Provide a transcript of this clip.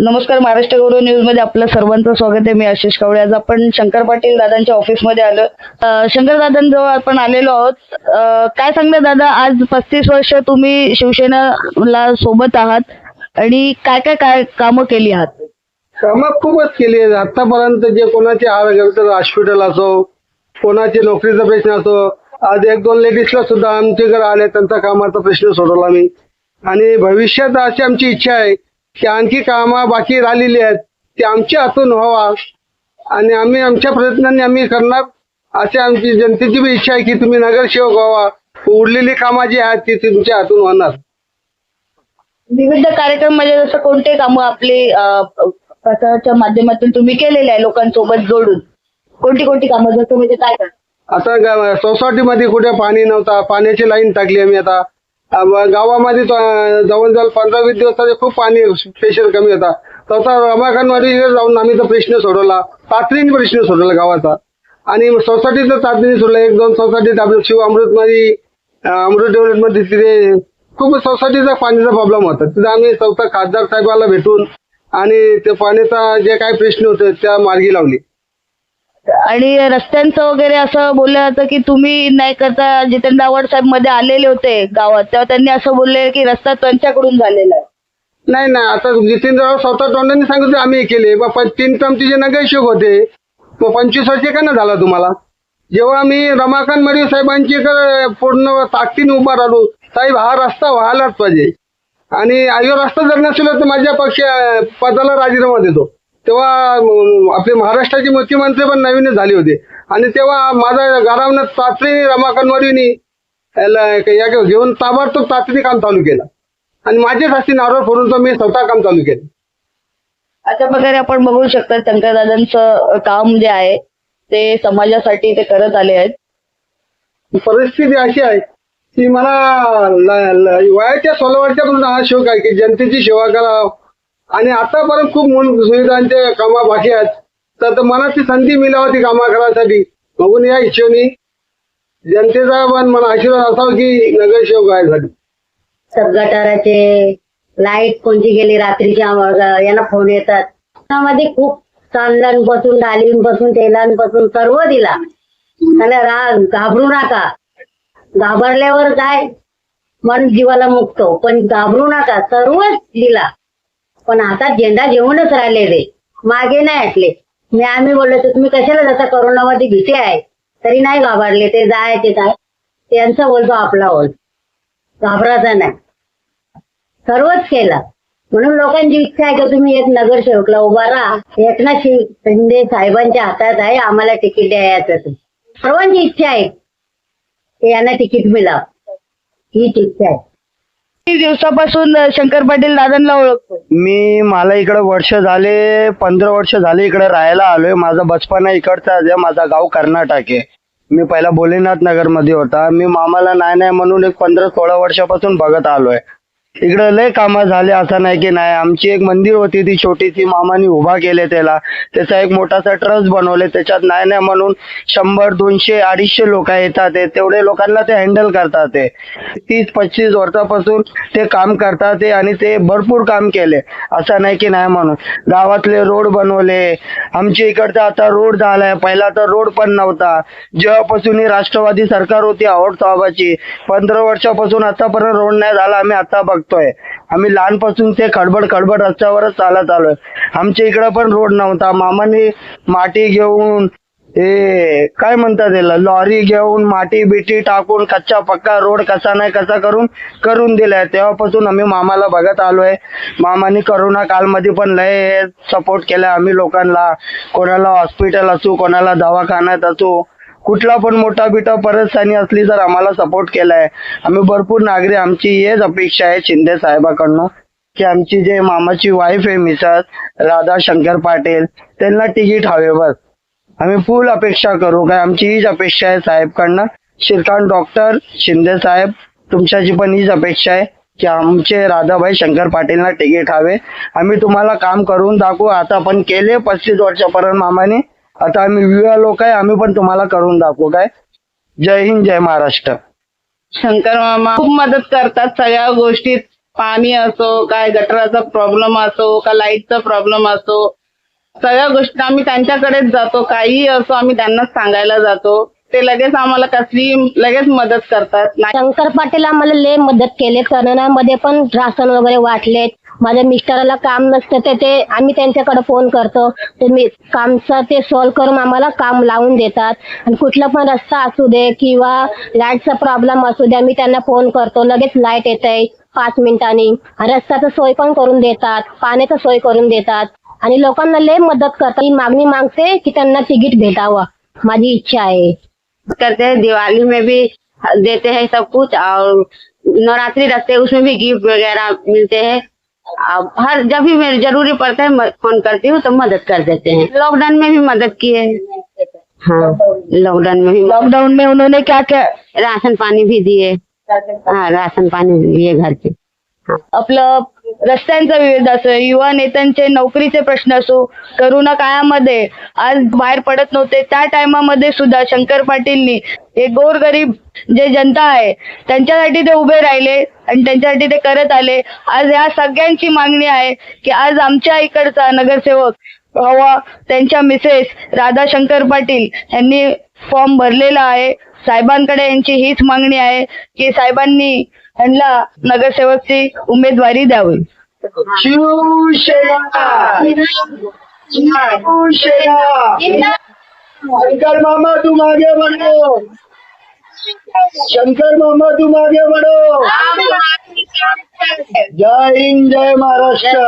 नमस्कार महाराष्ट्र गौरव न्यूजमध्ये आपलं सर्वांचं स्वागत आहे. मी आशिष कावळे. आज आपण शंकर पाटील दादांच्या ऑफिसमध्ये आलो. शंकर दादांजवळ आपण आलेलो आहोत. काय सांगता दादा? आज पस्तीस वर्ष तुम्ही शिवसेनाला सोबत आहात आणि काय काय काय कामं केली आहात? कामं खूपच केली आहेत. आतापर्यंत जे कोणाचे आरोग्य हॉस्पिटल असो कोणाचे नोकरीचा प्रश्न असो आज एक दोन लेडीजला सुद्धा आमच्याकडे आले. त्यांचा कामाचा प्रश्न सोडवला मी. आणि भविष्यात अशी आमची इच्छा आहे की आणखी कामं बाकी राहिलेली आहेत ते आमच्या हातून व्हावा. आणि आम्ही आमच्या प्रयत्नांनी आम्ही करणार अशी आमची जनतेची बी इच्छा आहे की तुम्ही नगरसेवक व्हावा. उरलेली कामं जी आहेत ती तुमच्या हातून होणार. विविध कार्यक्रम म्हणजे जसं कोणते कामं आपले प्रसाराच्या माध्यमातून तुम्ही केलेले आहे लोकांसोबत जोडून? कोणती कोणती कामं? जसं म्हणजे काय? आता सोसायटीमध्ये कुठे पाणी नव्हता पाण्याची लाईन टाकली आम्ही आता. गावामध्ये जवळ जवळ पंधरा वीस दिवसाचे खूप पाणी प्रेशर कमी होता. तसा रमाकांतवाडीकडे जाऊन आम्ही तो प्रश्न सोडवला. तातडीने प्रश्न सोडवला गावाचा. आणि सोसायटीचा तातडीने सोडला. एक दोन सोसायटीत आपलं शिव अमृतमध्ये अमृत डेव्हलपमध्ये तिथे खूप सोसायटीचा पाण्याचा प्रॉब्लेम होता. तिथे आम्ही चौथा खासदार साहेबाला भेटून आणि ते पाण्याचा जे काही प्रश्न होते त्या मार्गी लावली. आणि रस्त्यांचं वगैरे असं बोललं जातं की तुम्ही नाही करता जितेंद्र आव्हाड साहेबमध्ये आलेले होते गावात तेव्हा त्यांनी असं बोलले की रस्ता त्यांच्याकडून झालेला आहे. नाही नाही आता जितेंद्र स्वतः तोंडाने सांगितलं आम्ही हे केले. मग पण तीन टर्मचे जे नगरसेवक होते. मग पंचवीस वर्षे का ना झाला तुम्हाला? जेव्हा मी रमाकांत मरी साहेबांची पूर्ण ताकदीने उभा राहिलो साहेब हा रस्ता व्हायलाच पाहिजे. आणि आयो रस्ता जर नसेल तर माझ्या पक्ष पदाला राजीनामा देतो. तेव्हा आपले महाराष्ट्राचे मुख्यमंत्री पण नवीनच झाले होते. आणि तेव्हा माझा गारावनं तातडी रमाकांत या घेऊन ताबडतोब तातडी काम चालू केलं. आणि माझेच हस्ती नारळ फोडून तर मी स्वतः काम चालू केलं. अशा प्रकारे आपण बघू शकता शंकरदादांचं काम जे आहे ते समाजासाठी ते करत आले आहेत. परिस्थिती अशी आहे की मला वयाच्या सोळा वर्षापासून हा शोक आहे की जनतेची सेवा करा आणि आतापर्यंत खूप सुविधांचे कामा बाकी आहेत. तर तर मला ती संधी मिळावी ती कामा करायसाठी. बघून या इच्छेने जनतेचा पण मला आशीर्वाद असावा की नगरसेवक आहे झाली गटाराचे लाइट कोणती गेली रात्रीच्या यांना फोन येतात. त्यामध्ये खूप तांदळांपासून डाळींपासून तेलांपासून सर्व दिला. आणि राग घाबरू नका. घाबरल्यावर काय? मन जीवाला मुक्तो. पण घाबरू नका. सर्वच दिला. पण आता झेंडा घेऊनच राहिले ते मागे नाही हटले. मी आम्ही बोललो तर तुम्ही कशाला जाता करोनामध्ये भीती आहे तरी नाही घाबरले. ते जायचे जाय त्यांचा बोलतो आपला बोल. घाबरायचा नाही. सर्वच केलं. म्हणून लोकांची इच्छा आहे की तुम्ही एक नगरसेवकला उभा राहा. एकनाथ शिंदे साहेबांच्या हातात आहे आम्हाला तिकीट द्यायचं सर्वांची इच्छा आहे की यांना तिकीट मिळावं. हीच इच्छा आहे. किती दिवसापासून शंकर पाटील दादांना ओळखतो? मी मला इकडे वर्ष झाले पंधरा वर्ष झाले इकडे राहायला आलोय. माझा बचपना इकडचा आहे माझा गाव कर्नाटक आहे. मी पहिला भोलेनाथ नगरमध्ये होता. मी मामाला नाही नाही म्हणून एक पंधरा सोळा वर्षापासून बघत आलोय. इकडे लय कामं झाले असं नाही की नाही. आमची एक मंदिर होती ती छोटीशी मामाने उभा केले त्याला. त्याचा एक मोठासा ट्रस्ट बनवले. त्याच्यात नाही नाही म्हणून शंभर दोनशे अडीचशे लोक येतात. ते तेवढे लोकांना ते हँडल करतात ते. तीस पस्तीस वर्षापासून ते काम करतात ते आणि ते भरपूर काम केले. असं नाही की नाही म्हणून. गावातले रोड बनवले. आमच्या इकडचा आता रोड झालाय. पहिला तर रोड पण नव्हता. जेव्हापासून ही राष्ट्रवादी सरकार होती आवड साहेबाची पंधरा वर्षापासून आतापर्यंत रोड नाही झाला. आम्ही आता बघतोय. आम्ही लहानपासून ते खडबड खडबड रस्त्यावरच चालत आलोय. आमच्या इकडं पण रोड नव्हता. मामाने माटी घेऊन हे काय म्हणतात त्याला लॉरी घेऊन माटी बिटी टाकून कच्चा पक्का रोड कसा नाही कसा करून करून दिलाय. तेव्हापासून आम्ही मामाला बघत आलोय. मामाने करोना कालमध्ये पण लय सपोर्ट केलाय आम्ही लोकांना. कोणाला हॉस्पिटल असू कोणाला दवाखान्यात असू कुठला पण मोठा बिटा परेशानी असली तर आम्हाला सपोर्ट केलाय. आम्ही भरपूर नागरिक आमची हेच अपेक्षा आहे शिंदे साहेबाकडनं की आमची जे मामाची वाईफ आहे मिसेस राधा शंकर पाटील त्यांना तिकीट हवे बस. आम्ही फुल अपेक्षा करू काय आमची हीच अपेक्षा आहे साहेबकडनं. श्रीकांत डॉक्टर शिंदे साहेब तुमच्याची पण हीच अपेक्षा आहे की आमचे राधाभाई शंकर पाटीलना तिकीट हवे. आम्ही तुम्हाला काम करून दाखवू. आता पण केले पस्तीस वर्षापर्यंत मामाने. आता आम्ही युवा लोक आहे आम्ही पण तुम्हाला करून दाखवू काय? जय हिंद जय महाराष्ट्र. शंकर मामा खूप मदत करतात सगळ्या गोष्टीत. पाणी असो काय गटराचा प्रॉब्लेम असो का लाईटचा प्रॉब्लेम असो सगळ्या गोष्टी आम्ही त्यांच्याकडेच जातो. काही असो आम्ही त्यांनाच सांगायला जातो. ते लगेच आम्हाला कसली लगेच मदत करतात. शंकर पाटील आम्हाला लय मदत केले. करोनामध्ये पण राशन वगैरे वाटले. माझ्या मिस्टराला काम नसतं तर ते आम्ही त्यांच्याकडे फोन करतो. ते मी कामचं ते सॉल्व्ह करून आम्हाला काम लावून देतात. आणि कुठला पण रस्ता असू दे किंवा लाईटचा प्रॉब्लेम असू दे आम्ही त्यांना फोन करतो. लगेच लाइट येते पाच मिनिटांनी. रस्त्याचं सोय पण करून देतात. पाण्याचं सोय करून देतात. आणि लोकांना लय मदत करतात. ही मागणी मागते की त्यांना तिकीट भेटावं. माझी इच्छा आहे. करते. हैं दिवाली में भी देते हैं सब कुछ और नवरात्रि रखते हैं उसमें भी गिफ्ट वगैरह मिलते हैं। अब हर जब भी मेरे जरूरी पड़ता है मैं फोन करती हूँ तो मदद कर देते हैं। लॉकडाउन में भी मदद किए हाँ। लॉकडाउन में भी लॉकडाउन में उन्होंने क्या क्या? राशन पानी भी दिए। हाँ राशन पानी दिए घर पे। आपलं रस्त्यांचा विविध असो युवा नेत्यांचे नोकरीचे प्रश्न असो करोना काळामध्ये आज बाहेर पडत नव्हते त्या टायमामध्ये सुद्धा शंकर पाटीलनी हे गोरगरीब जे जनता आहे त्यांच्यासाठी ते उभे राहिले आणि त्यांच्यासाठी ते करत आले. आज या सगळ्यांची मागणी आहे की आज आमच्या इकडचा नगरसेवक हवा त्यांच्या मिसेस राधा शंकर पाटील यांनी फॉर्म भरलेला आहे. साहेबांकडे यांची हीच मागणी आहे की साहेबांनी यांना नगरसेवकची उमेदवारी द्यावी. शंकर मामा तुम आगे बढ़ो शंकर मामा तुम आगे बढ़ो जय हिंद जय महाराष्ट्र.